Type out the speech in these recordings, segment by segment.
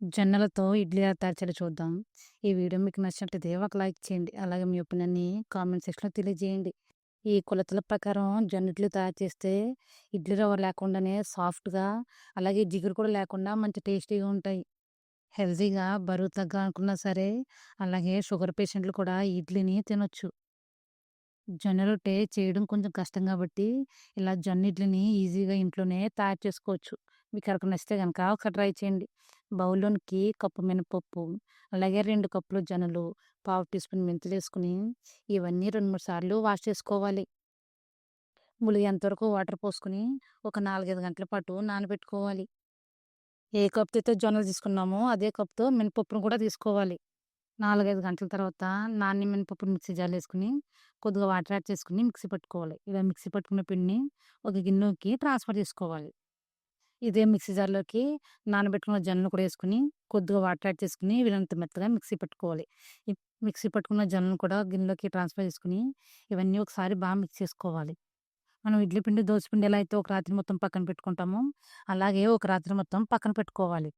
జొన్నలతో ఇడ్లీ ఎలా తయారు చేయాలో చూద్దాం. ఈ వీడియో మీకు నచ్చినట్లయితే ఒక లైక్ చేయండి. అలాగే మీ ఒపీనియన్‌ని కామెంట్ సెక్షన్‌లో తెలియజేయండి. ఈ కొలతల ప్రకారం జొన్న ఇడ్లీ తయారు చేస్తే ఇడ్లీ రవ్వ లేకుండానే సాఫ్ట్‌గా అలాగే జిగురు కూడా లేకుండా మంచి టేస్టీగా ఉంటాయి. హెల్తీగా బరువు తగ్గాలనుకున్నా సరే అలాగే షుగర్ పేషెంట్లు కూడా ఇడ్లీని తినొచ్చు. జొన్న రొట్టె చేయడం కొంచెం కష్టం కాబట్టి ఇలా జొన్న ఇడ్లీని ఈజీగా ఇంట్లోనే తయారు చేసుకోవచ్చు. మీకు ఎవరికైనా నచ్చితే కనుక ఒకసారి ట్రై చేయండి. బౌల్‌లోనికి కప్పు మినపప్పు, అలాగే రెండు కప్పులు జొన్నలు, పావు టీ స్పూన్ మెంతులేసుకొని ఇవన్నీ 2, 3 సార్లు వాష్ చేసుకోవాలి. ములిగేంత ఎంతవరకు వాటర్ పోసుకొని ఒక 4, 5 గంటల పాటు నానబెట్టుకోవాలి. ఏ కప్‌తో అయితే జొన్నలు తీసుకున్నామో అదే కప్‌తో మినపప్పును కూడా తీసుకోవాలి. 4, 5 గంటల తర్వాత నానిన మినపప్పుని మిక్సీ జాలు వేసుకుని కొద్దిగా వాటర్ యాడ్ చేసుకుని మిక్సీ పట్టుకోవాలి. ఇలా మిక్సీ పట్టుకున్న పిండిని ఒక గిన్నెకి ట్రాన్స్‌ఫర్ చేసుకోవాలి. ఇదే మిక్సీ జార్‌లోకి నానబెట్టుకున్న జొన్నలు కూడా వేసుకుని కొద్దిగా వాటర్ యాడ్ చేసుకొని వీళ్ళంత మెత్తగా మిక్సీ పట్టుకోవాలి. మిక్సీ పట్టుకున్న జొన్నలు కూడా గిన్నెలోకి ట్రాన్స్‌ఫర్ చేసుకుని ఇవన్నీ ఒకసారి బాగా మిక్స్ చేసుకోవాలి. మనం ఇడ్లీ పిండి, దోస పిండి ఎలా అయితే ఒక రాత్రి మొత్తం పక్కన పెట్టుకుంటామో అలాగే ఒక రాత్రి మొత్తం పక్కన పెట్టుకోవాలి.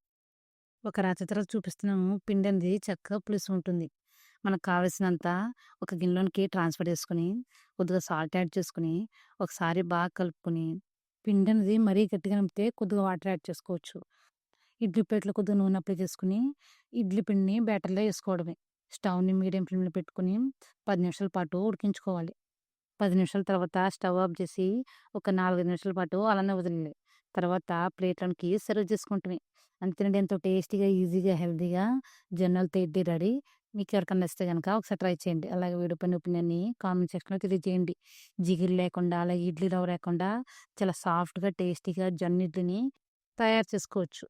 ఒక రాత్రి తర్వాత చూపిస్తున్నాము పిండి అనేది చక్కగా పులుసు ఉంటుంది. మనకు కావలసినంత ఒక గిన్నెలోనికి ట్రాన్స్‌ఫర్ చేసుకుని కొద్దిగా సాల్ట్ యాడ్ చేసుకొని ఒకసారి బాగా కలుపుకొని పిండి అనేది మరీ గట్టిగా నింపితే కొద్దిగా వాటర్ యాడ్ చేసుకోవచ్చు. ఇడ్లీ ప్లేట్‌లో కొద్దిగా నూనె అప్లై చేసుకొని ఇడ్లీ పిండిని బ్యాటర్‌లో వేసుకోవడమే స్టవ్‌ని మీడియం ఫ్లేమ్‌లో పెట్టుకొని పది నిమిషాల పాటు ఉడికించుకోవాలి. పది నిమిషాల తర్వాత స్టవ్ ఆఫ్ చేసి ఒక 4, 5 నిమిషాల పాటు అలానే వదిలింది తర్వాత ప్లేట్లోకి సర్వ్ చేసుకుంటుంది అంతేనండి ఎంతో టేస్టీగా, ఈజీగా, హెల్తీగా జొన్నలతో ఇడ్లీ రెడీ. మీకు ఎవరికైనా నచ్చితే గనక ఒకసారి ట్రై చేయండి. అలాగే వీడియో పైన ఒపీనియన్‌ని కామెంట్ సెక్షన్‌లో తెలియజేయండి. జిగిరి లేకుండా అలాగే ఇడ్లీ రవ్వ లేకుండా చాలా సాఫ్ట్‌గా, టేస్టీగా జొన్న ఇడ్లీని తయారు చేసుకోవచ్చు.